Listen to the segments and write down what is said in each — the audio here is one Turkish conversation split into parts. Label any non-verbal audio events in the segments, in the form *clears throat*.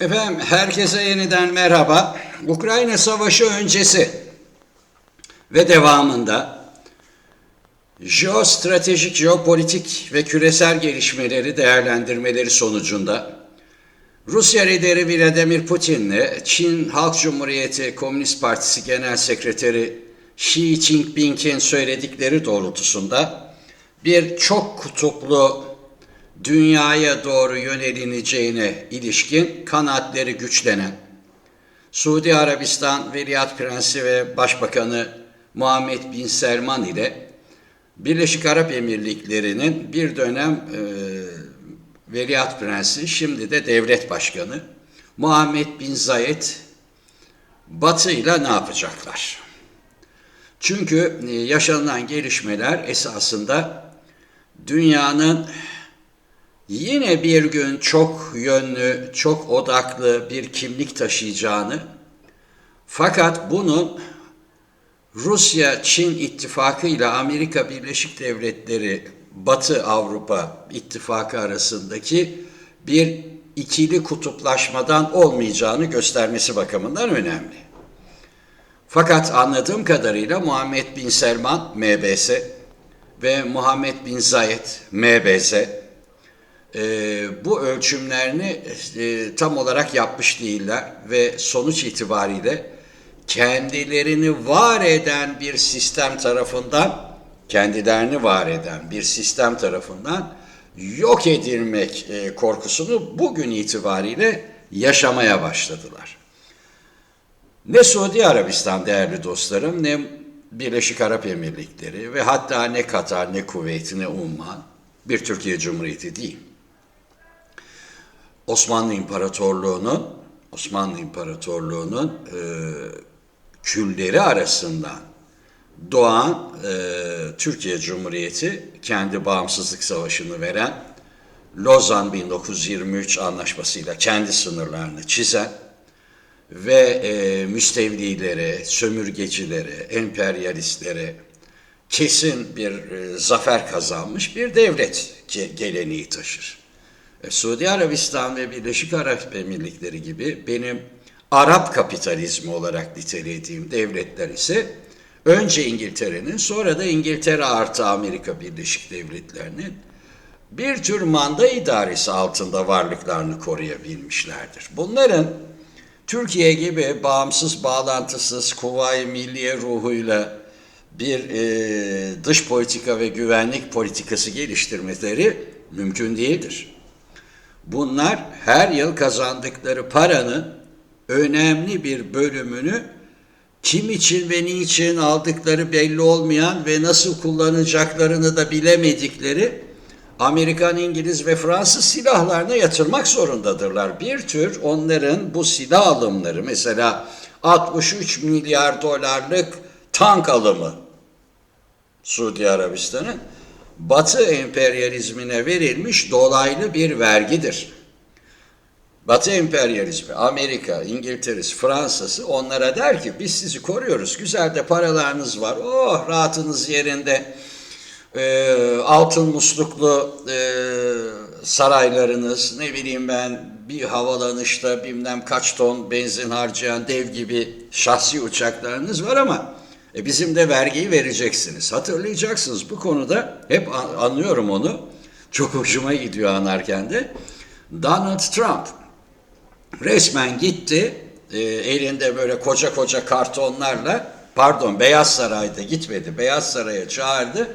Efendim herkese yeniden merhaba. Ukrayna Savaşı öncesi ve devamında jeostratejik, jeopolitik ve küresel gelişmeleri değerlendirmeleri sonucunda Rusya lideri Vladimir Putin'le Çin Halk Cumhuriyeti Komünist Partisi Genel Sekreteri Xi Jinping'in söyledikleri doğrultusunda bir çok kutuplu dünyaya doğru yönelineceğine ilişkin kanaatleri güçlenen Suudi Arabistan Veliaht Prensi ve Başbakanı Muhammed Bin Selman ile Birleşik Arap Emirlikleri'nin bir dönem e, Veliaht Prensi, şimdi de devlet başkanı Muhammed Bin Zayed Batı ile ne yapacaklar? Çünkü e, yaşanılan gelişmeler esasında dünyanın yine bir gün çok yönlü, çok odaklı bir kimlik taşıyacağını fakat bunun Rusya-Çin ittifakı ile Amerika Birleşik Devletleri Batı Avrupa ittifakı arasındaki bir ikili kutuplaşmadan olmayacağını göstermesi bakımından önemli. Fakat anladığım kadarıyla Muhammed Bin Selman MBS ve Muhammed Bin Zayed MBZ e, bu ölçümlerini e, tam olarak yapmış değiller ve sonuç itibariyle kendilerini var eden bir sistem tarafından kendilerini var eden bir sistem tarafından yok edilmek e, korkusunu bugün itibariyle yaşamaya başladılar. Ne Suudi Arabistan değerli dostlarım ne Birleşik Arap Emirlikleri ve hatta ne Katar ne Kuveyt ne Umman bir Türkiye Cumhuriyeti değil. Osmanlı İmparatorluğu'nun Osmanlı İmparatorluğu'nun e, külleri arasından doğan e, Türkiye Cumhuriyeti kendi bağımsızlık savaşını veren Lozan 1923 anlaşmasıyla kendi sınırlarını çizen ve e, müstevlilere, sömürgecilere, emperyalistlere kesin bir e, zafer kazanmış bir devlet ge- geleneği taşır. E, Suudi Arabistan ve Birleşik Arap Emirlikleri gibi benim Arap kapitalizmi olarak nitelediğim devletler ise önce İngiltere'nin sonra da İngiltere artı Amerika Birleşik Devletleri'nin bir tür manda idaresi altında varlıklarını koruyabilmişlerdir. Bunların Türkiye gibi bağımsız, bağlantısız, kuvayi milliye ruhuyla bir e, dış politika ve güvenlik politikası geliştirmeleri mümkün değildir. Bunlar her yıl kazandıkları paranın önemli bir bölümünü kim için ve niçin aldıkları belli olmayan ve nasıl kullanacaklarını da bilemedikleri Amerikan, İngiliz ve Fransız silahlarına yatırmak zorundadırlar. Bir tür onların bu silah alımları mesela 63 milyar dolarlık tank alımı Suudi Arabistan'ın Batı emperyalizmine verilmiş dolaylı bir vergidir. Batı emperyalizmi, Amerika, İngiltere'si, Fransa'sı onlara der ki biz sizi koruyoruz. Güzel de paralarınız var. Oh rahatınız yerinde. Ee, altın musluklu e, saraylarınız, ne bileyim ben bir havalanışta bilmem kaç ton benzin harcayan dev gibi şahsi uçaklarınız var ama e, bizim de vergiyi vereceksiniz. Hatırlayacaksınız bu konuda hep an- anlıyorum onu. Çok hoşuma gidiyor anarken de. Donald Trump resmen gitti e, elinde böyle koca koca kartonlarla pardon Beyaz Saray'da gitmedi Beyaz Saray'a çağırdı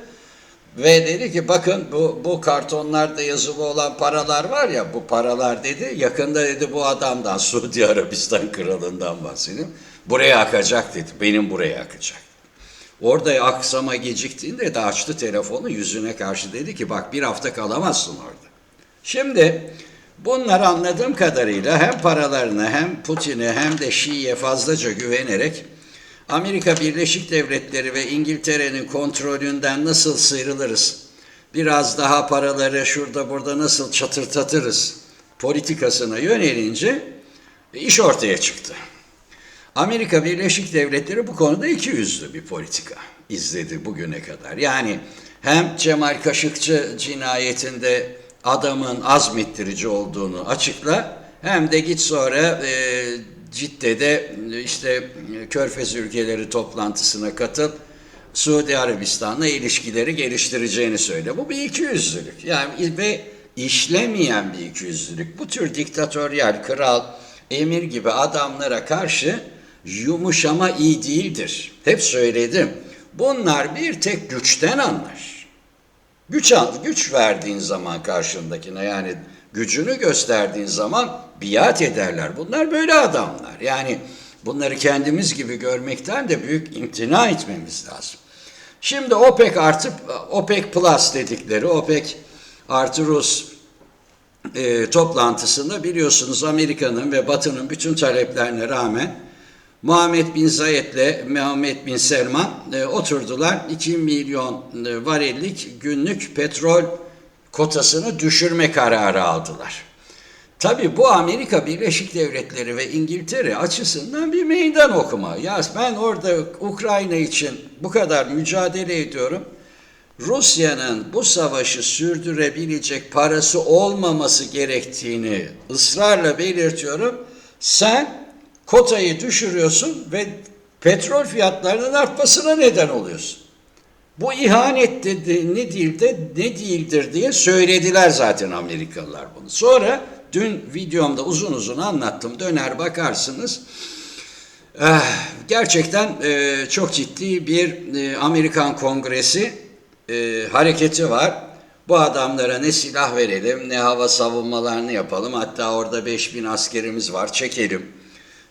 ve dedi ki bakın bu, bu kartonlarda yazılı olan paralar var ya bu paralar dedi yakında dedi bu adamdan Suudi Arabistan kralından bahsedeyim buraya akacak dedi benim buraya akacak. Orada aksama geciktiğinde de açtı telefonu yüzüne karşı dedi ki bak bir hafta kalamazsın orada. Şimdi bunlar anladığım kadarıyla hem paralarına hem Putin'e hem de Şii'ye fazlaca güvenerek Amerika Birleşik Devletleri ve İngiltere'nin kontrolünden nasıl sıyrılırız? Biraz daha paraları şurada burada nasıl çatırtatırız politikasına yönelince iş ortaya çıktı. Amerika Birleşik Devletleri bu konuda iki yüzlü bir politika izledi bugüne kadar. Yani hem Cemal Kaşıkçı cinayetinde adamın azmettirici olduğunu açıkla hem de git sonra e, Cidde'de e, işte e, Körfez ülkeleri toplantısına katıl. Suudi Arabistan'la ilişkileri geliştireceğini söyle. Bu bir ikiyüzlülük. Yani ve işlemeyen bir ikiyüzlülük. Bu tür diktatöryal, kral, emir gibi adamlara karşı yumuşama iyi değildir. Hep söyledim. Bunlar bir tek güçten anlar. Güç, güç verdiğin zaman karşındakine yani gücünü gösterdiğin zaman biat ederler. Bunlar böyle adamlar. Yani bunları kendimiz gibi görmekten de büyük imtina etmemiz lazım. Şimdi OPEC artı OPEC Plus dedikleri OPEC artı Rus e, toplantısında biliyorsunuz Amerika'nın ve Batı'nın bütün taleplerine rağmen Muhammed Bin Zayed'le Muhammed Bin Selman e, oturdular. 2 milyon e, varillik günlük petrol kotasını düşürme kararı aldılar. Tabii bu Amerika Birleşik Devletleri ve İngiltere açısından bir meydan okuma. Ya ben orada Ukrayna için bu kadar mücadele ediyorum. Rusya'nın bu savaşı sürdürebilecek parası olmaması gerektiğini ısrarla belirtiyorum. Sen kotayı düşürüyorsun ve petrol fiyatlarının artmasına neden oluyorsun. Bu ihanet ne değil de ne değildir diye söylediler zaten Amerikalılar bunu. Sonra dün videomda uzun uzun anlattım. Döner bakarsınız. Eh, Gerçekten eh, çok ciddi bir eh, Amerikan Kongresi eh, hareketi var. Bu adamlara ne silah verelim ne hava savunmalarını yapalım. Hatta orada 5000 askerimiz var çekelim.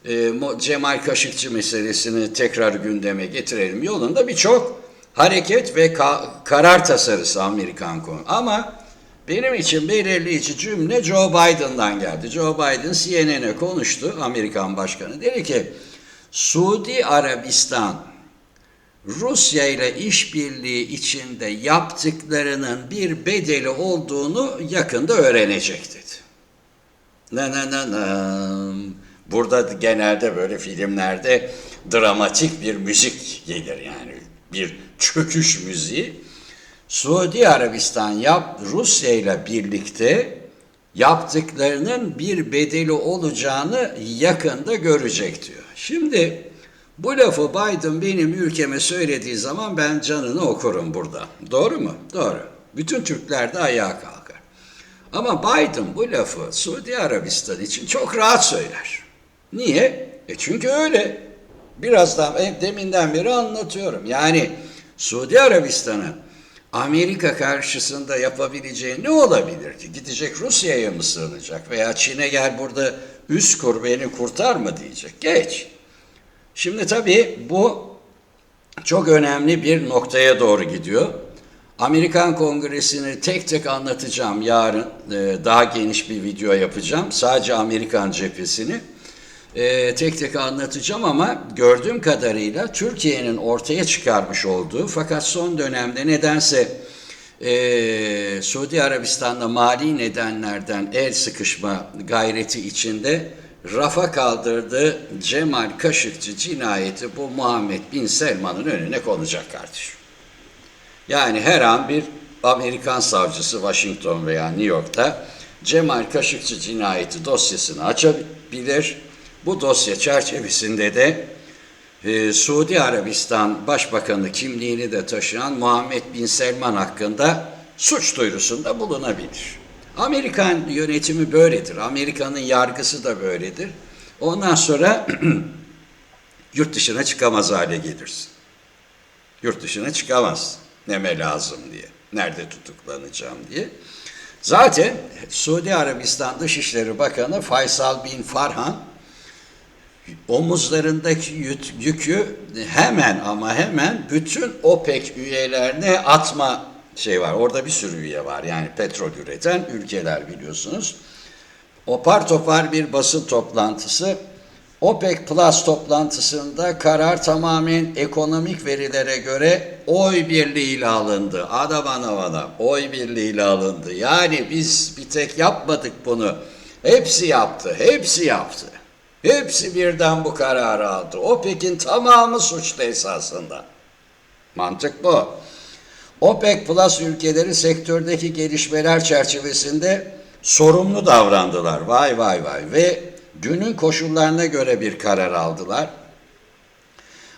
Mo- Cemal Kaşıkçı meselesini tekrar gündeme getirelim. Yolunda birçok hareket ve ka- karar tasarısı Amerikan konu. Ama benim için belirleyici cümle Joe Biden'dan geldi. Joe Biden CNN'e konuştu, Amerikan başkanı. Dedi ki, Suudi Arabistan Rusya ile işbirliği içinde yaptıklarının bir bedeli olduğunu yakında öğrenecek dedi. Na na na na. Burada genelde böyle filmlerde dramatik bir müzik gelir yani bir çöküş müziği. Suudi Arabistan yap Rusya ile birlikte yaptıklarının bir bedeli olacağını yakında görecek diyor. Şimdi bu lafı Biden benim ülkeme söylediği zaman ben canını okurum burada. Doğru mu? Doğru. Bütün Türkler de ayağa kalkar. Ama Biden bu lafı Suudi Arabistan için çok rahat söyler. Niye? E çünkü öyle. Birazdan e, deminden beri anlatıyorum. Yani Suudi Arabistan'ın Amerika karşısında yapabileceği ne olabilir ki? Gidecek Rusya'ya mı sığınacak veya Çin'e gel burada üst kur beni kurtar mı diyecek. Geç. Şimdi tabii bu çok önemli bir noktaya doğru gidiyor. Amerikan Kongresi'ni tek tek anlatacağım yarın. Ee, Daha geniş bir video yapacağım. Sadece Amerikan cephesini e, tek tek anlatacağım ama gördüğüm kadarıyla Türkiye'nin ortaya çıkarmış olduğu fakat son dönemde nedense e, Suudi Arabistan'da mali nedenlerden el sıkışma gayreti içinde rafa kaldırdığı Cemal Kaşıkçı cinayeti bu Muhammed Bin Selman'ın önüne konacak kardeşim. Yani her an bir Amerikan savcısı Washington veya New York'ta Cemal Kaşıkçı cinayeti dosyasını açabilir. Bu dosya çerçevesinde de e, Suudi Arabistan Başbakanı kimliğini de taşıyan Muhammed Bin Selman hakkında suç duyurusunda bulunabilir. Amerikan yönetimi böyledir. Amerika'nın yargısı da böyledir. Ondan sonra *clears throat* yurt dışına çıkamaz hale gelirsin. Yurt dışına çıkamaz. Neme lazım diye. Nerede tutuklanacağım diye. Zaten Suudi Arabistan Dışişleri Bakanı Faysal Bin Farhan omuzlarındaki yük- yükü hemen ama hemen bütün OPEC üyelerine atma şey var. Orada bir sürü üye var. Yani petrol üreten ülkeler biliyorsunuz. Opar topar bir basın toplantısı. OPEC Plus toplantısında karar tamamen ekonomik verilere göre oy birliğiyle alındı. Adam ana bana oy birliğiyle alındı. Yani biz bir tek yapmadık bunu. Hepsi yaptı, hepsi yaptı. Hepsi birden bu kararı aldı. OPEC'in tamamı suçlu esasında. Mantık bu. OPEC Plus ülkeleri sektördeki gelişmeler çerçevesinde sorumlu davrandılar. Vay vay vay ve günün koşullarına göre bir karar aldılar.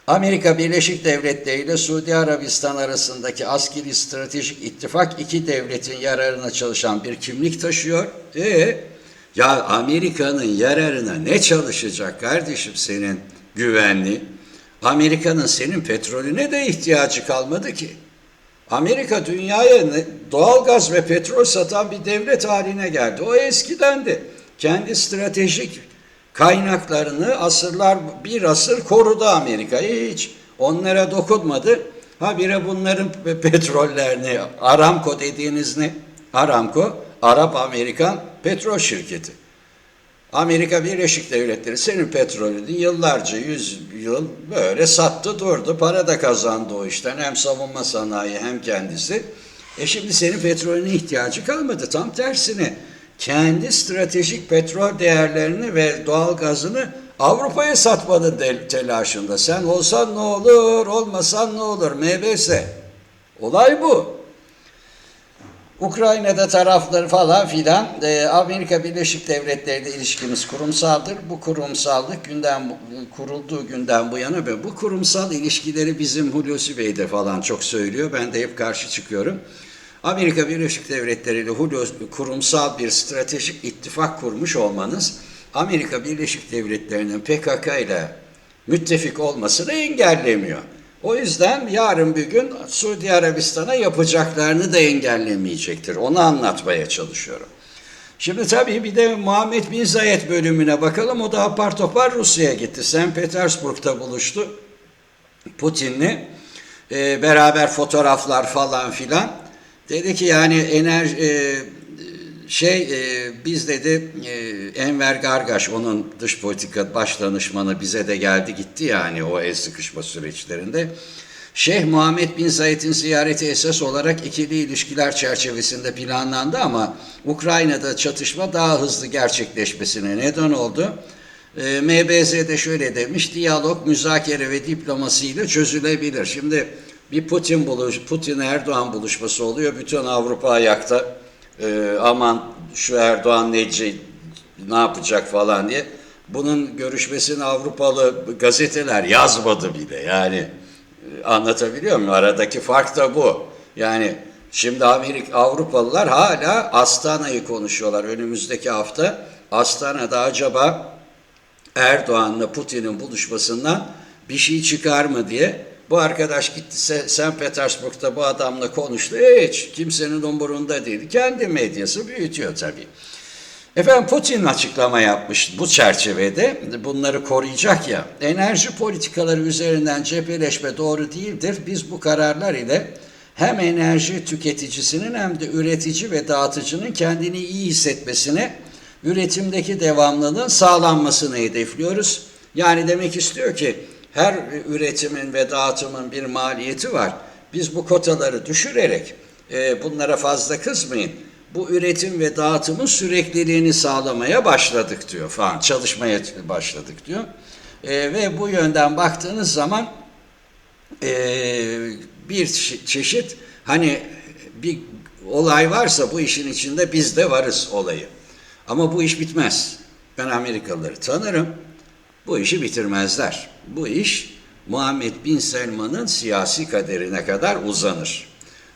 Amerika Birleşik Devletleri ile Suudi Arabistan arasındaki askeri stratejik ittifak iki devletin yararına çalışan bir kimlik taşıyor. E ya Amerika'nın yararına ne çalışacak kardeşim senin güvenli? Amerika'nın senin petrolüne de ihtiyacı kalmadı ki. Amerika dünyaya doğal gaz ve petrol satan bir devlet haline geldi. O eskidendi. Kendi stratejik kaynaklarını asırlar bir asır korudu Amerika. Hiç onlara dokunmadı. Habire bunların pe- petrollerini Aramco dediğiniz ne? Aramco Arap Amerikan petrol şirketi. Amerika Birleşik Devletleri senin petrolünü yıllarca, yüz yıl böyle sattı durdu. Para da kazandı o işten. Hem savunma sanayi hem kendisi. E şimdi senin petrolüne ihtiyacı kalmadı. Tam tersine kendi stratejik petrol değerlerini ve doğal gazını Avrupa'ya satmanın telaşında. Sen olsan ne olur, olmasan ne olur? MBS. Olay bu. Ukrayna'da tarafları falan filan e, Amerika Birleşik Devletleri ile ilişkimiz kurumsaldır. Bu kurumsallık günden kurulduğu günden bu yana ve bu kurumsal ilişkileri bizim Hulusi Bey de falan çok söylüyor. Ben de hep karşı çıkıyorum. Amerika Birleşik Devletleri ile Hulusi- kurumsal bir stratejik ittifak kurmuş olmanız Amerika Birleşik Devletleri'nin PKK ile müttefik olmasını engellemiyor. O yüzden yarın bir gün Suudi Arabistan'a yapacaklarını da engellemeyecektir. Onu anlatmaya çalışıyorum. Şimdi tabii bir de Muhammed Bin Zayed bölümüne bakalım. O da apar topar Rusya'ya gitti. St. Petersburg'da buluştu. Putin'le e, beraber fotoğraflar falan filan. Dedi ki yani enerji e, şey e, biz dedi e, Enver Gargaş onun dış politika baş danışmanı bize de geldi gitti yani o el sıkışma süreçlerinde. Şeyh Muhammed Bin Zayed'in ziyareti esas olarak ikili ilişkiler çerçevesinde planlandı ama Ukrayna'da çatışma daha hızlı gerçekleşmesine neden oldu. E, MBZ'de şöyle demiş, diyalog, müzakere ve diplomasi ile çözülebilir. Şimdi bir Putin buluş, Putin Erdoğan buluşması oluyor, bütün Avrupa ayakta. E, aman şu Erdoğan neci, ne yapacak falan diye. Bunun görüşmesini Avrupalı gazeteler yazmadı bile. Yani e, anlatabiliyor muyum? Aradaki fark da bu. Yani şimdi Amerika Avrupalılar hala Astana'yı konuşuyorlar önümüzdeki hafta. Astana'da acaba Erdoğan'la Putin'in buluşmasından bir şey çıkar mı diye. Bu arkadaş gitti St. Petersburg'da bu adamla konuştu. Hiç kimsenin umurunda değil. Kendi medyası büyütüyor tabii. Efendim Putin açıklama yapmış bu çerçevede bunları koruyacak ya enerji politikaları üzerinden cepheleşme doğru değildir. Biz bu kararlar ile hem enerji tüketicisinin hem de üretici ve dağıtıcının kendini iyi hissetmesine üretimdeki devamlılığın sağlanmasını hedefliyoruz. Yani demek istiyor ki her üretimin ve dağıtımın bir maliyeti var. Biz bu kotaları düşürerek e, bunlara fazla kızmayın bu üretim ve dağıtımın sürekliliğini sağlamaya başladık diyor falan çalışmaya başladık diyor. E, ve bu yönden baktığınız zaman e, bir çe- çeşit hani bir olay varsa bu işin içinde biz de varız olayı. Ama bu iş bitmez. Ben Amerikalıları tanırım. Bu işi bitirmezler. Bu iş Muhammed Bin Selman'ın siyasi kaderine kadar uzanır.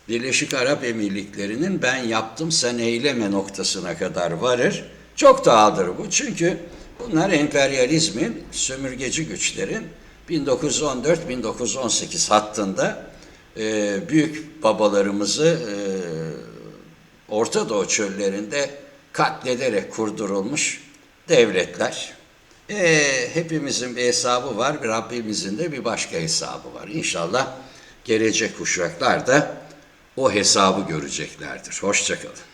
Birleşik Arap Emirlikleri'nin ben yaptım sen eyleme noktasına kadar varır. Çok dağılır bu çünkü bunlar emperyalizmin, sömürgeci güçlerin 1914-1918 hattında e, büyük babalarımızı e, Orta Doğu çöllerinde katlederek kurdurulmuş devletler. E, hepimizin bir hesabı var, Rabbimizin de bir başka hesabı var. İnşallah gelecek kuşaklar da o hesabı göreceklerdir. Hoşçakalın.